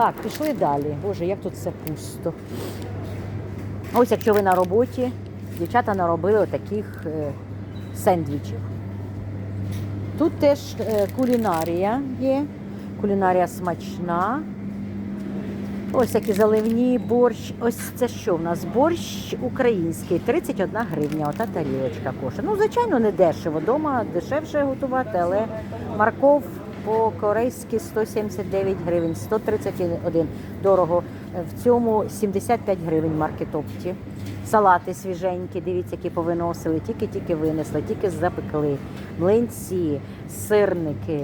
Так, пішли далі. Боже, як тут все пусто. Ось якщо ви на роботі, дівчата наробили отаких е, сендвічів. Тут теж е, кулінарія є. Кулінарія смачна. Ось такі заливні борщ. Ось це що в нас? Борщ український, 31 гривня. Ота тарілочка коштує. Ну, звичайно, не дешево. Дома дешевше готувати, але морков по-корейськи 179 гривень, 131 дорого. В цьому 75 гривень маркетопті. Салати свіженькі, дивіться, які повиносили, тільки-тільки винесли, тільки запекли. Млинці, сирники,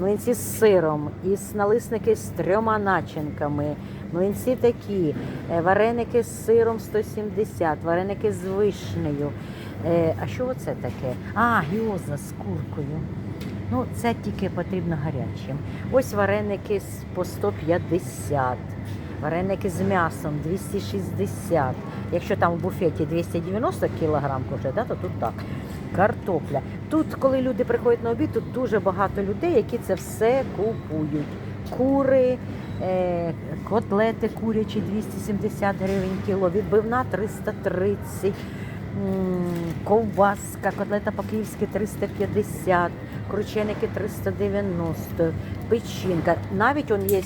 млинці з сиром, із налисники з трьома начинками. Млинці такі, е, вареники з сиром 170, вареники з вишнею. Е, А що оце таке? А, гіоза з куркою. Ну, це тільки потрібно гарячим. Ось вареники по 150, вареники з м'ясом 260. Якщо там в буфеті 290 кг коштує, да, то тут так. Картопля. Тут, коли люди приходять на обід, тут дуже багато людей, які це все купують. Кури, е, котлети курячі 270 гривень кіло, відбивна 330. Ковбаска, котлета по-київськи 350, крученики 390, печінка. Навіть он є,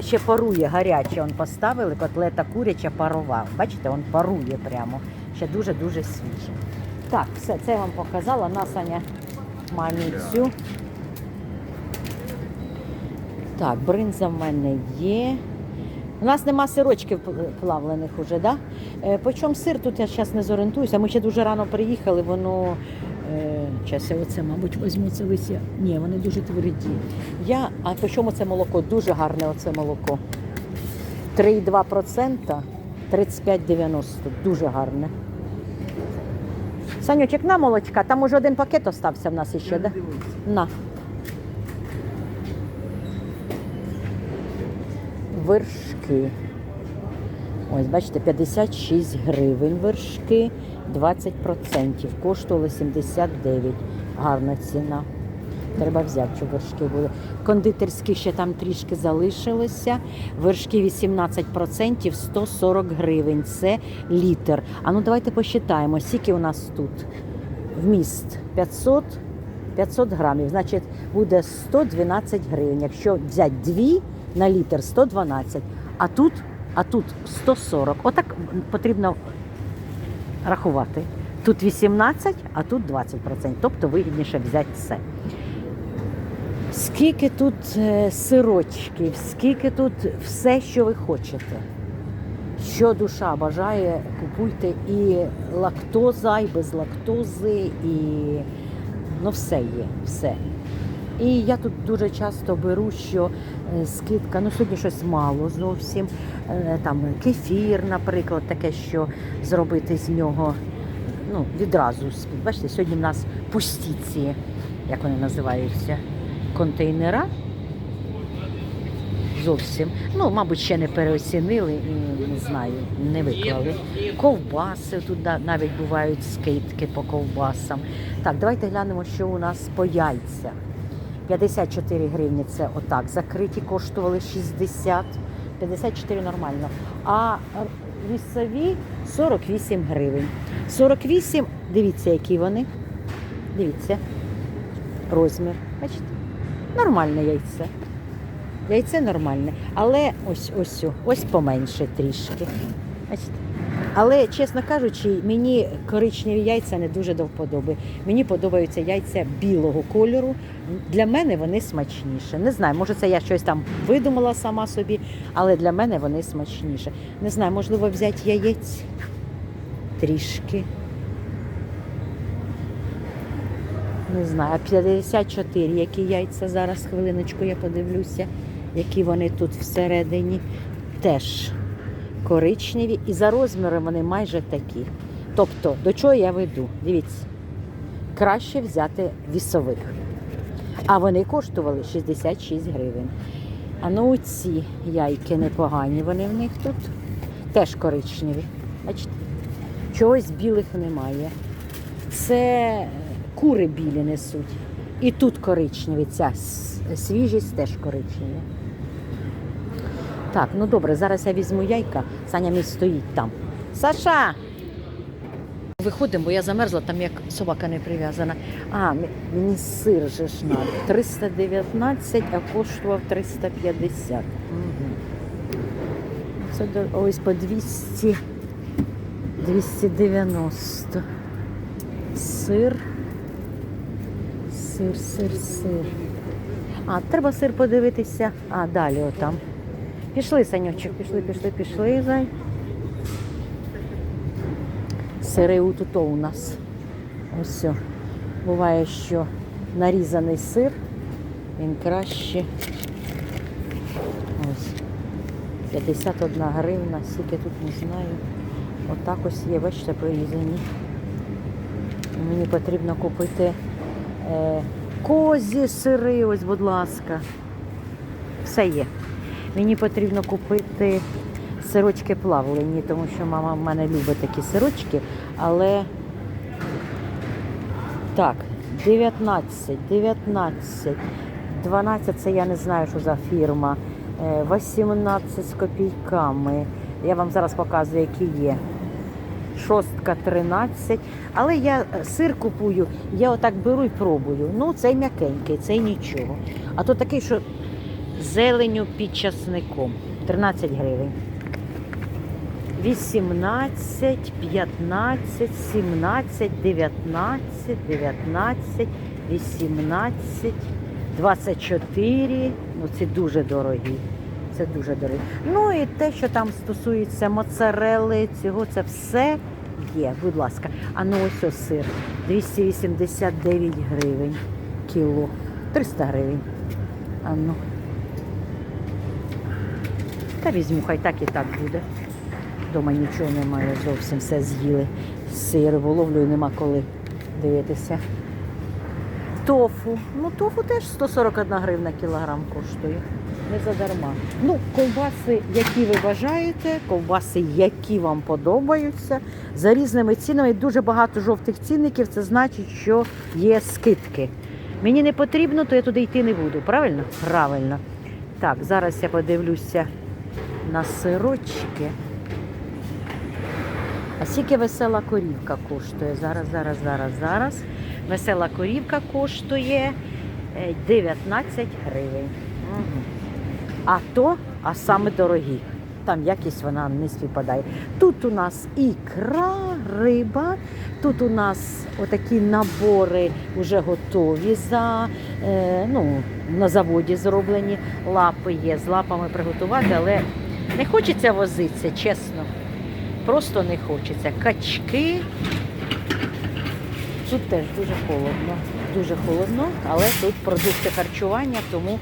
ще парує гаряче, он поставили, котлета куряча парова. Бачите, он парує прямо. Ще дуже-дуже свіже. Так, все, це я вам показала. На Саня мамі цю. Так, бринза в мене є. У нас нема сирочків плавлених уже, да? Е, по чому сир тут я зараз не зорієнтуюся. Ми ще дуже рано приїхали, воно. Е, Час я оце, мабуть, візьму це лися. Ні, вони дуже тверді. Я, а по чому це молоко? Дуже гарне оце молоко. 3,2%, 35,90. Дуже гарне. Санючек, на молочка, там уже один пакет остався в нас іще, да? На. Вершки. Ось, бачите, 56 гривень вершки, 20%. Коштували 79. Гарна ціна. Треба взяти, щоб вершки були. Кондитерські ще там трішки залишилося. Вершки 18%, 140 гривень. Це літр. А ну давайте посчитаємо, скільки у нас тут вміст 500 500 грамів, значить буде 112 гривень. Якщо взяти дві на літр 112, а тут, а тут 140. Отак потрібно рахувати. Тут 18, а тут 20%. Тобто вигідніше взяти це. Скільки тут е, сирочків, скільки тут все, що ви хочете. Що душа бажає, купуйте і лактоза, і без лактози, і ну все є, все. І я тут дуже часто беру, що е, скидка, ну сьогодні щось мало зовсім. Е, Там кефір, наприклад, таке, що зробити з нього ну, відразу. Бачите, сьогодні в нас пусті ці, як вони називаються, контейнера. Зовсім. Ну, мабуть, ще не переоцінили не знаю, не виклали. Ковбаси тут навіть бувають скидки по ковбасам. Так, давайте глянемо, що у нас по яйцях. 54 гривні це отак. Закриті коштували 60. 54 нормально. А вісові 48 гривень. 48, дивіться, які вони. Дивіться. Розмір. Бачите? Нормальне яйце. Яйце нормальне. Але ось ось ось поменше трішки. Бачите? Але, чесно кажучи, мені коричневі яйця не дуже до вподоби. Мені подобаються яйця білого кольору. Для мене вони смачніше. Не знаю, може це я щось там видумала сама собі, але для мене вони смачніше. Не знаю, можливо, взяти яєць трішки. Не знаю, 54, які яйця зараз, хвилиночку, я подивлюся, які вони тут всередині. Теж коричневі і за розміром вони майже такі. Тобто, до чого я веду? Дивіться, краще взяти вісових. А вони коштували 66 гривень. А ну ці яйки непогані, вони в них тут теж коричневі. Бачите? Чогось білих немає. Це кури білі несуть. І тут коричневі, ця свіжість теж коричневі. Так, ну добре, зараз я візьму яйка. Саня мій стоїть там. Саша! Виходимо, бо я замерзла, там як собака не прив'язана. А, мені сир же ж надо. 319, а коштував 350. Угу. Це ось по 200, 290. Сир. Сир, сир, сир. А, треба сир подивитися. А, далі отам. Пішли, Санючок, пішли, пішли, пішли. Зай. Сири тут у нас. Ось. все. Буває, що нарізаний сир, він краще. Ось. 51 гривна, скільки тут не знаю. Отак ось є, бачите, порізані. Мені потрібно купити е, козі сири, ось, будь ласка. Все є. Мені потрібно купити сирочки плавлені, тому що мама в мене любить такі сирочки, але так, 19, 19, 12 це я не знаю, що за фірма. Е, 18 з копійками. Я вам зараз показую, які є. Шостка 13. Але я е, сир купую, я отак беру і пробую. Ну, цей м'якенький, цей нічого. А то такий, що зеленю під часником. 13 гривень. 18, 15, 17, 19, 19, 18, 24. Ну, це дуже дорогі. Це дуже дорогі. Ну і те, що там стосується моцарели, цього, це все є. Будь ласка. А ну ось ось сир. 289 гривень кіло. 300 гривень. А ну. Та візьму, хай так і так буде. Дома нічого немає, зовсім все з'їли. Сир виловлюю, нема коли дивитися. Тофу. Ну, тофу теж 141 гривна кілограм коштує. Не задарма. Ну, ковбаси, які ви бажаєте, ковбаси, які вам подобаються, за різними цінами. Дуже багато жовтих цінників, це значить, що є скидки. Мені не потрібно, то я туди йти не буду. Правильно? Правильно. Так, зараз я подивлюся на сирочки. А скільки весела корівка коштує? Зараз, зараз, зараз, зараз. Весела корівка коштує е, 19 гривень. Мгм. А то, а саме дорогі. Там якість вона не співпадає. Тут у нас ікра, риба, тут у нас отакі набори вже готові за, е, ну, на заводі зроблені. Лапи є, з лапами приготувати, але не хочеться возитися, чесно. Просто не хочеться. Качки. Тут теж дуже холодно. Дуже холодно, але тут продукти харчування, тому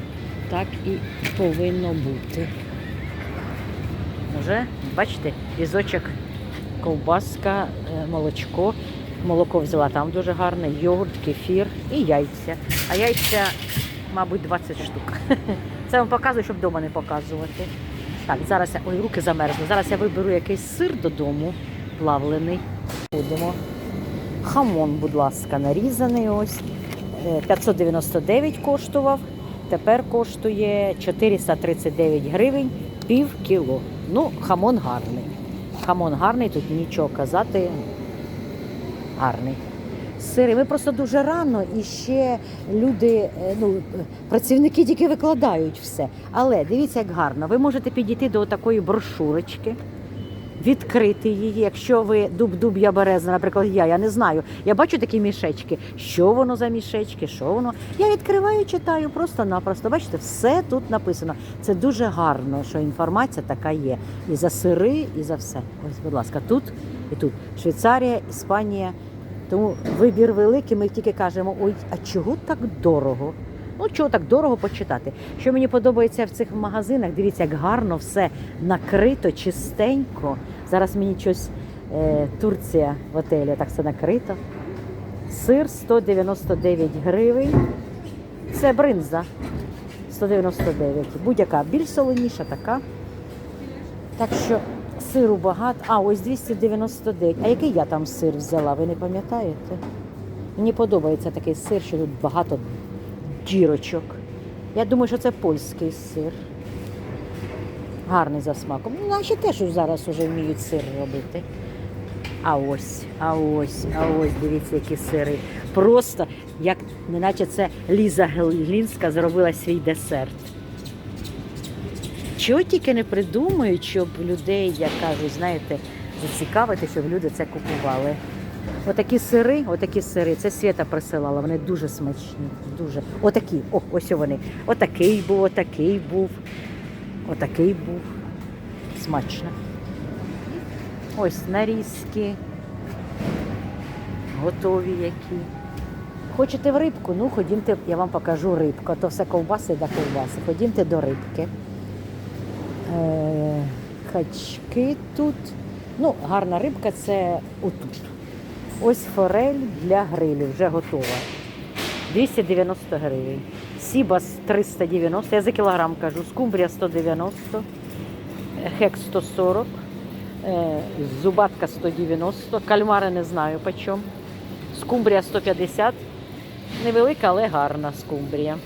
так і повинно бути. Уже, бачите, візочок, ковбаска, е, молочко. Молоко взяла там дуже гарне, йогурт, кефір і яйця. А яйця, мабуть, 20 штук. Це вам показую, щоб вдома не показувати. Так, зараз я. Ой, руки замерзли. Зараз я виберу якийсь сир додому, плавлений. Будемо. Хамон, будь ласка, нарізаний ось. Е, 599 коштував. Тепер коштує 439 гривень пів кіло. Ну, хамон гарний. Хамон гарний, тут нічого казати. Гарний. Сири, ми просто дуже рано і ще люди, е, ну, працівники тільки викладають все. Але дивіться, як гарно. Ви можете підійти до такої брошурочки, відкрити її. Якщо ви дуб-дуб, я береза, наприклад, я, я не знаю. Я бачу такі мішечки. Що воно за мішечки, що воно. Я відкриваю, читаю просто-напросто. Бачите, все тут написано. Це дуже гарно, що інформація така є. І за сири, і за все. Ось, будь ласка, тут і тут. Швейцарія, Іспанія. Тому вибір великий, ми тільки кажемо, ой, а чого так дорого? Ну, чого так дорого почитати? Що мені подобається в цих магазинах, дивіться, як гарно все накрито, чистенько. Зараз мені щось е, Турція в отелі, так все накрито. Сир 199 гривень. Це бринза 199. Будь-яка більш солоніша така. Так що сиру багато. А, ось 299. А який я там сир взяла, ви не пам'ятаєте? Мені подобається такий сир, що тут багато дірочок. Я думаю, що це польський сир. Гарний за смаком. Ну, наші теж зараз вже вміють сир робити. А ось, а ось, а ось, дивіться, які сири. Просто, як неначе це Ліза Глінська зробила свій десерт. Чого тільки не придумають, щоб людей, як кажуть, знаєте, зацікавити, щоб люди це купували. Отакі сири, отакі сири, це Свята присилала, вони дуже смачні. Дуже. Отакі, о, ось вони. Отакий був, отакий був, отакий був. Смачно. Ось нарізки. Готові які. Хочете в рибку? Ну, ходімте, я вам покажу рибку. То все ковбаси да ковбаси. Ходімте до рибки. Е, качки тут. Ну, гарна рибка це отут. Ось форель для грилю, вже готова. 290 гривень. Сібас 390, я за кілограм кажу, скумбрія 190, е, хек 140, е, зубатка 190, кальмари не знаю по чому. Скумбрія 150, невелика, але гарна скумбрія.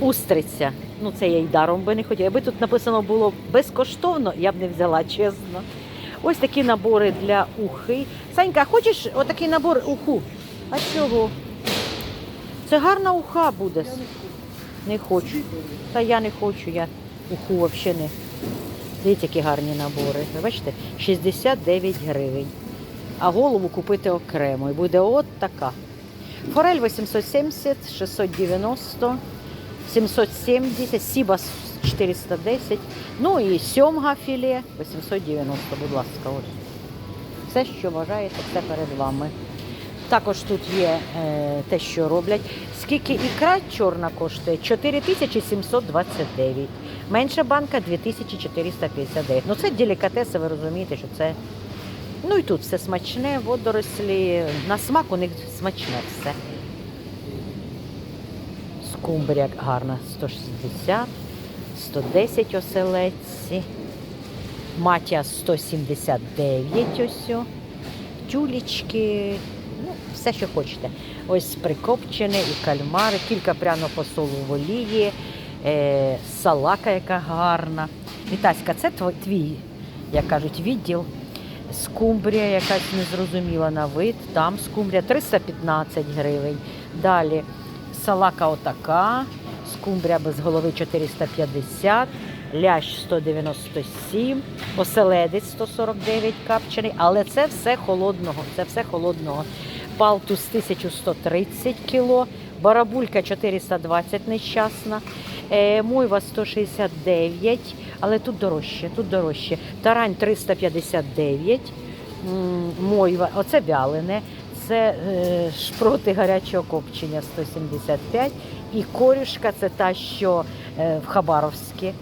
Устриця. Ну, це я й даром би не хотіла. Якби тут написано було безкоштовно, я б не взяла, чесно. Ось такі набори для ухи. Санька, хочеш отакий набор уху? А чого? Це гарна уха буде. Не хочу. Та я не хочу, я уху взагалі не. Дивіться, які гарні набори. Ви бачите? 69 гривень. А голову купити окремо. І буде от така. Форель 870, 690, 770, Сібас 410, ну і сьомга філе 890, будь ласка. Ось. Все, що бажаєте, все перед вами. Також тут є е, те, що роблять. Скільки ікра чорна коштує? 4729. Менша банка 2459. Ну це делікатеси, ви розумієте, що це. Ну і тут все смачне, водорослі. На смак у них смачне все. Скумбрія гарна 160, 110 оселедці. Матія 179 ось. о. Тюлечки, ну, все, що хочете. Ось прикопчене і кальмари, кілька пряно посолу в олії, е, салака, яка гарна. Вітаська, це твій, як кажуть, відділ. Скумбрія якась незрозуміла на вид. Там скумбрія 315 гривень. Далі салака отака, скумбрія без голови 450, лящ 197, оселедець 149 капчений, але це все холодного. Це все холодного. Палтус 1130 кіло, барабулька 420 нещасна, е, мойва 169, але тут дорожче, тут дорожче. Тарань 359, мойва, оце вялене, це е, шпроти гарячого копчення 175 і корюшка це та, що е, в Хабаровській.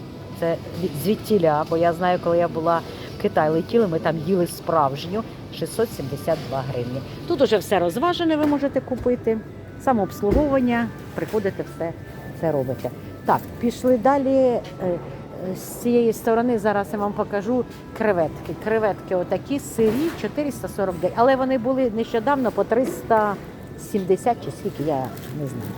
Це звідтіля, бо я знаю, коли я була в Китай летіли, ми там їли справжню 672 гривні. Тут уже все розважене, ви можете купити. Самообслуговування, приходите, все це робите. Так, пішли далі. З цієї сторони зараз я вам покажу креветки. Креветки отакі сирі 449, але вони були нещодавно по 370 чи скільки, я не знаю.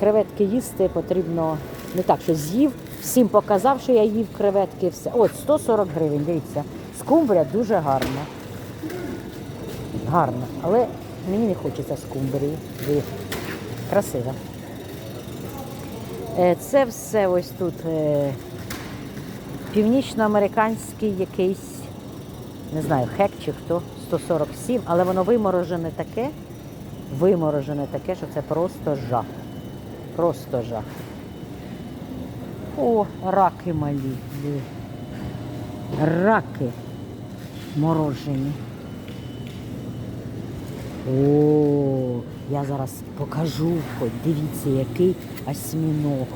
Креветки їсти потрібно не так, що з'їв, всім показав, що я їв креветки. Все. От 140 гривень, дивіться. Скумбрія дуже гарна. Гарна, але мені не хочеться скумбрії. Красива. Е, Це все ось тут е, північноамериканський якийсь, не знаю, хек чи хто, 147, але воно виморожене таке, виморожене таке, що це просто жах. Просто жах. О, раки малі. Раки морожені. О, я зараз покажу, хоч дивіться, який осьміног.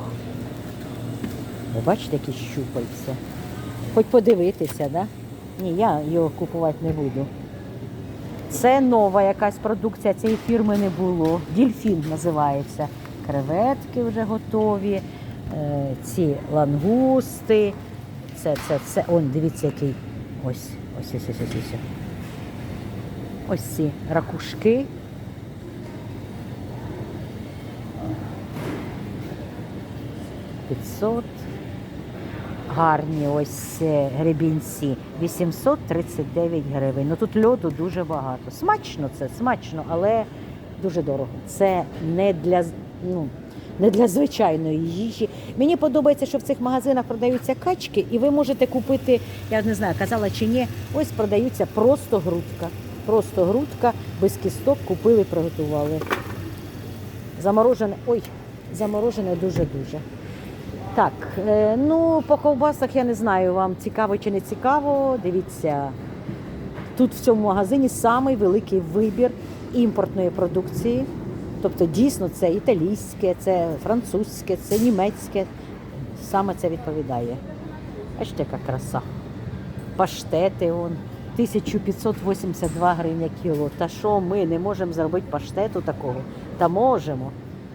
Ви бачите, які щупальця? Хоч подивитися, да? Ні, я його купувати не буду. Це нова якась продукція, цієї фірми не було. Дільфін називається. Креветки вже готові, е, ці лангусти. Це, це, це. Он, дивіться, який. Ось, ось, ось, ось, ось. ось. Ось ці ракушки. П'ятсот. гарні ось е, гребінці. 839 гривень. Ну тут льоду дуже багато. Смачно це, смачно, але дуже дорого. Це не для ну, не для звичайної їжі. Мені подобається, що в цих магазинах продаються качки, і ви можете купити, я не знаю, казала чи ні, ось продаються просто грудка. Просто грудка без кісток купили, приготували. Заморожене, ой, заморожене дуже-дуже. Так, е, ну по ковбасах я не знаю, вам цікаво чи не цікаво. Дивіться, тут в цьому магазині самий великий вибір імпортної продукції. Тобто дійсно це італійське, це французьке, це німецьке. Саме це відповідає. Бачите, яка краса. Паштети он. 1582 гривні кіло. Та що ми не можемо зробити паштету такого? Та можемо.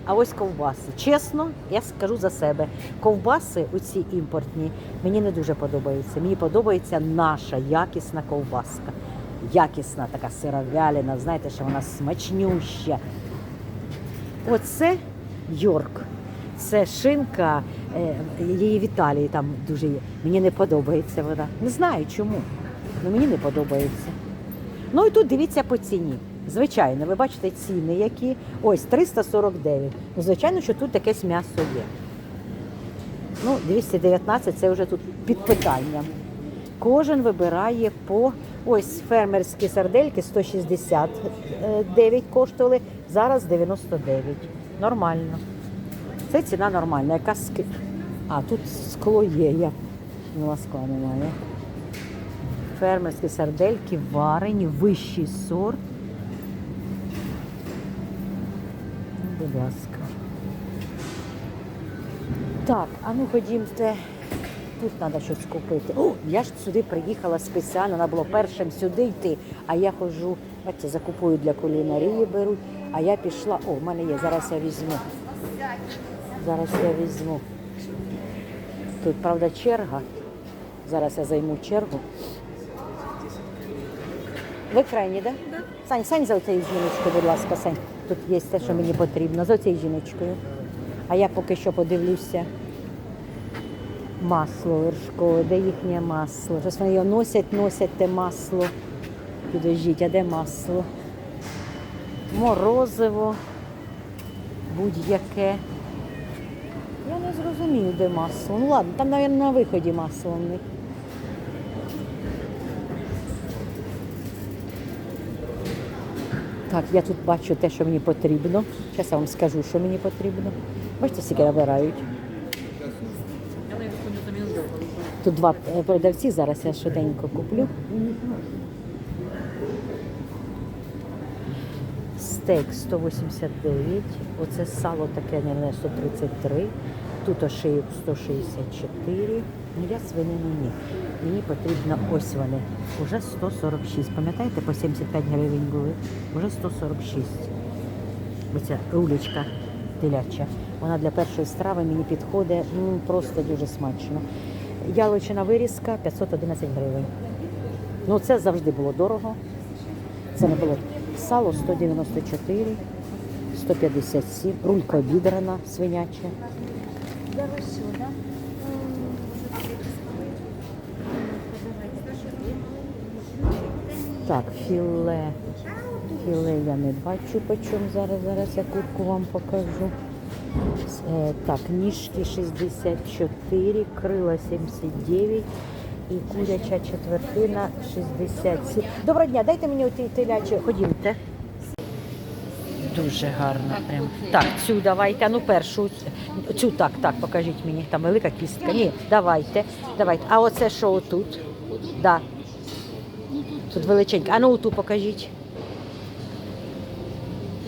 А ось ковбаси. Чесно, я скажу за себе. Ковбаси, оці імпортні, мені не дуже подобаються. Мені подобається наша якісна ковбаска. Якісна така сировяліна, знаєте, що вона смачнюща. Оце Йорк. Це шинка, е, її в Італії там дуже є. Мені не подобається вона. Не знаю чому. але мені не подобається. Ну і тут дивіться по ціні. Звичайно, ви бачите ціни, які. Ось 349. Ну, звичайно, що тут якесь м'ясо є. Ну, 219 це вже тут під питанням. Кожен вибирає по ось фермерські сардельки 169 коштували, зараз 99. Нормально. Це ціна нормальна. Яка ски- А, тут скло є, я ну, немає. Фермерські сардельки варені, вищий сорт. Будь ласка. Так, а ну ходімте. Тут треба щось купити. О, я ж сюди приїхала спеціально, треба було першим сюди йти. А я ходжу, бачите, закупую для кулінарії беруть. А я пішла. О, в мене є, зараз я візьму. Зараз я візьму. Тут, правда, черга. Зараз я займу чергу. Ви крайні, так? Да? Сань, Сань за цією жіночкою, будь ласка, Сань. Тут є те, що мені потрібно. За цією жіночкою. А я поки що подивлюся. Масло вершкове, де їхнє масло? Щось вони його носять, носять те масло. Підождіть, а де масло? Морозиво, будь-яке. Я не зрозумію, де масло. Ну ладно, там, мабуть, на виході масло в них. Так, я тут бачу те, що мені потрібно. Зараз я вам скажу, що мені потрібно. Бачите, скільки набирають. Тут два е, продавці, зараз я швиденько куплю. Стейк 189, оце сало таке, не 133, тут ошийок 164. Ну я свинину ні. Мені потрібно ось вони. Уже 146. Пам'ятаєте, по 75 гривень були? Уже 146. Оця рулечка теляча. Вона для першої страви мені підходить м, просто дуже смачно. Яловичина вирізка 511 гривень. Ну це завжди було дорого. Це не було сало 194, 157, рулька обідрана свиняча. Так, філе. Філе я не бачу по чому зараз. Зараз я курку вам покажу. Е, так, ніжки 64, крила 79 і куряча четвертина 67. Доброго дня, дайте мені оті телячі. Ходімте. Дуже гарно. Прям. Так, цю давайте. Ну першу. Цю так, так, покажіть мені. Там велика кістка. Ні, давайте. давайте. А оце що отут? Да. Тут величенька. А ну ту покажіть.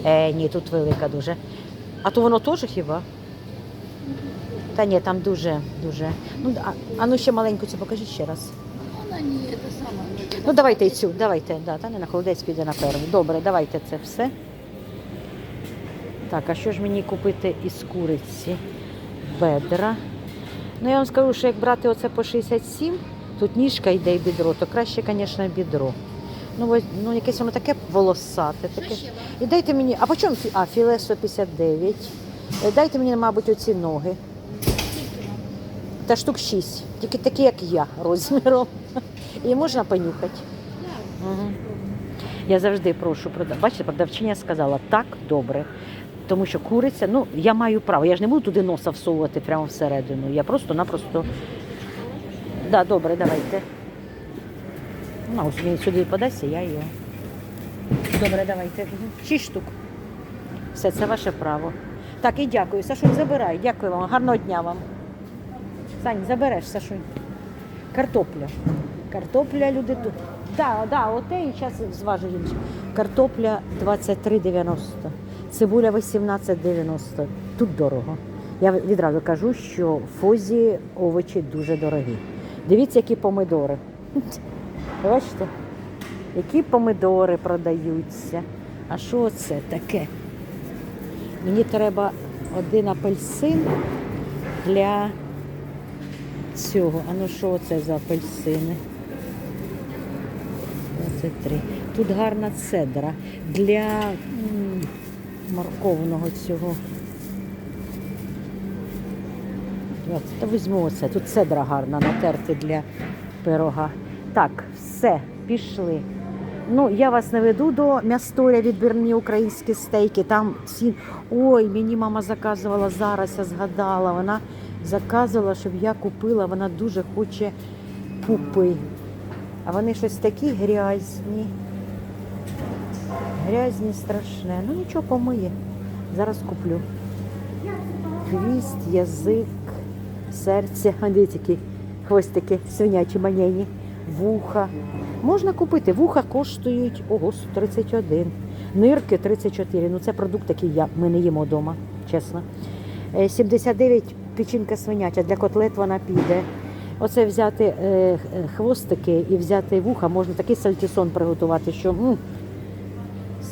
Е, ні, тут велика дуже. А то воно теж хіба? Та ні, там дуже, дуже. Ну, а, а ну ще маленьку цю покажіть ще раз. Вона не це саме. Ну давайте і цю, давайте, да, та не на холодець піде на перву. Добре, давайте це все. Так, а що ж мені купити із куриці? Бедра. Ну я вам скажу, що як брати оце по 67, тут ніжка йде і бідро, то краще, звісно, бідро. Ну, ось, ну якесь воно таке волосате. Таке. І дайте мені, а по чому фі- а, філе 159. Е, Дайте мені, мабуть, оці ноги. Та штук 6. Тільки такі, як я, розміром. І можна понюхати. Угу. Я завжди прошу продавати. Бачите, продавчиня сказала так добре. Тому що куриця, ну я маю право. Я ж не буду туди носа всовувати прямо всередину. Я просто-напросто. Да, добре, давайте. Ну, ось він сюди подасться, я його. Добре, давайте. Шість штук. Все, це ваше право. Так, і дякую. Сашунь, забирай. Дякую вам. Гарного дня вам. Сань, забереш, Сашунь. Картопля. Картопля люди тут. Да, да, оте і зараз зважу. Картопля 23,90. Цибуля 18,90. Тут дорого. Я відразу кажу, що в фозі овочі дуже дорогі. Дивіться, які помидори. Бачите? Які помидори продаються. А що це таке? Мені треба один апельсин для цього. А ну що це за апельсини? 23. Тут гарна цедра для морковного цього. 20. Та візьму оце. Тут цедра гарна натерти для пирога. Так, все, пішли. Ну, я вас не веду до м'ясторя відбірні українські стейки. Там ці. Ой, мені мама заказувала зараз, я згадала. Вона заказувала, щоб я купила. Вона дуже хоче пупи. А вони щось такі грязні. Грязні, страшне. Ну нічого помиє. Зараз куплю. Хвіст, язик, серце, а дивіться, хвостики свинячі манєні, вуха. Можна купити. Вуха коштують ого, 31. Нирки 34. Ну це продукт, який я, ми не їмо вдома, чесно. Е, 79 печінка свиняча, для котлет вона піде. Оце взяти е, е, хвостики і взяти вуха, можна такий сальтісон приготувати, що м,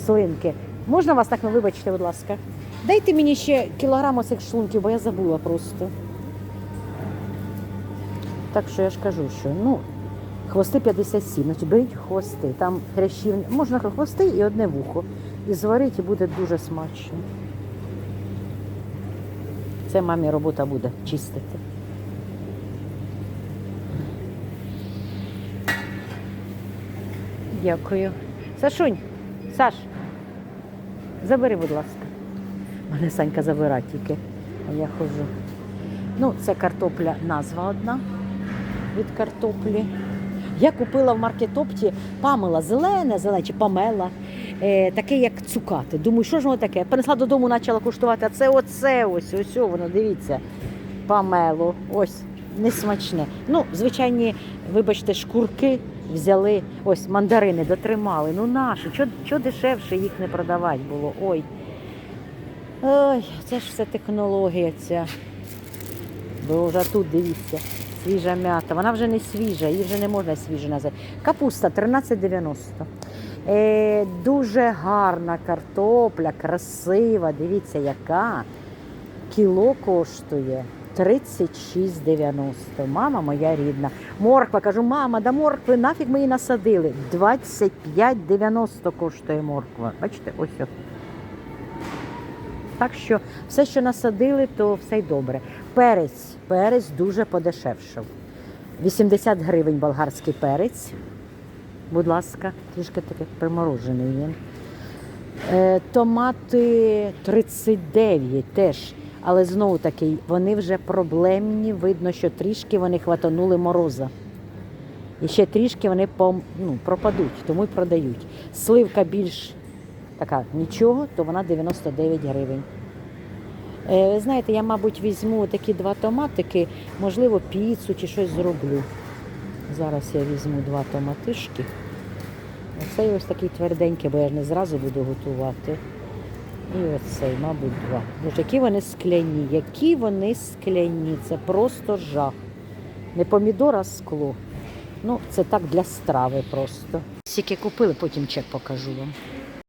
слинки. Можна вас так, ну вибачте, будь ласка. Дайте мені ще кілограм оцих шлунків, бо я забула просто. Так що я ж кажу, що ну, хвости 57, значить беріть хвости. Там хрящів, можна хвости і одне вухо. І зварить, і буде дуже смачно. Це мамі робота буде чистити. Дякую. Сашунь, Саш, забери, будь ласка. Мене Санька забира тільки, а я ходжу. Ну, це картопля, назва одна від картоплі. Я купила в маркетопті памела зелене, зелене чи памела, е, таке як цукати. Думаю, що ж воно таке? Принесла додому, почала куштувати, а це оце ось, ось воно, дивіться. Памело, ось, несмачне. Ну, звичайні, вибачте, шкурки взяли, ось мандарини дотримали. Ну наші, що, дешевше їх не продавати було? Ой. Ой, це ж все технологія ця. Бо вже тут дивіться, свіжа м'ята. Вона вже не свіжа, її вже не можна свіжу назвати. Капуста 13,90. Е, дуже гарна картопля, красива. Дивіться, яка. Кіло коштує 36,90. Мама моя рідна. Морква, кажу, мама, да моркви, нафіг ми її насадили. 25,90 коштує морква. Бачите, ось. ось. Так що все, що насадили, то все й добре. Перець, перець дуже подешевшав. 80 гривень болгарський перець. Будь ласка, трішки такий приморожений він. Е, томати 39 теж. Але знову таки, вони вже проблемні. Видно, що трішки вони хватанули мороза. І ще трішки вони ну, пропадуть, тому й продають. Сливка більш така нічого, то вона 99 гривень. Е, ви знаєте, я, мабуть, візьму такі два томатики, можливо, піцу чи щось зроблю. Зараз я візьму два томатишки. Оцей ось такий тверденький, бо я ж не зразу буду готувати. І оцей, мабуть, два. Боже, які вони скляні, які вони скляні. Це просто жах. Не помідор, а скло. Ну, це так для страви просто. Скільки купили, потім чек покажу вам.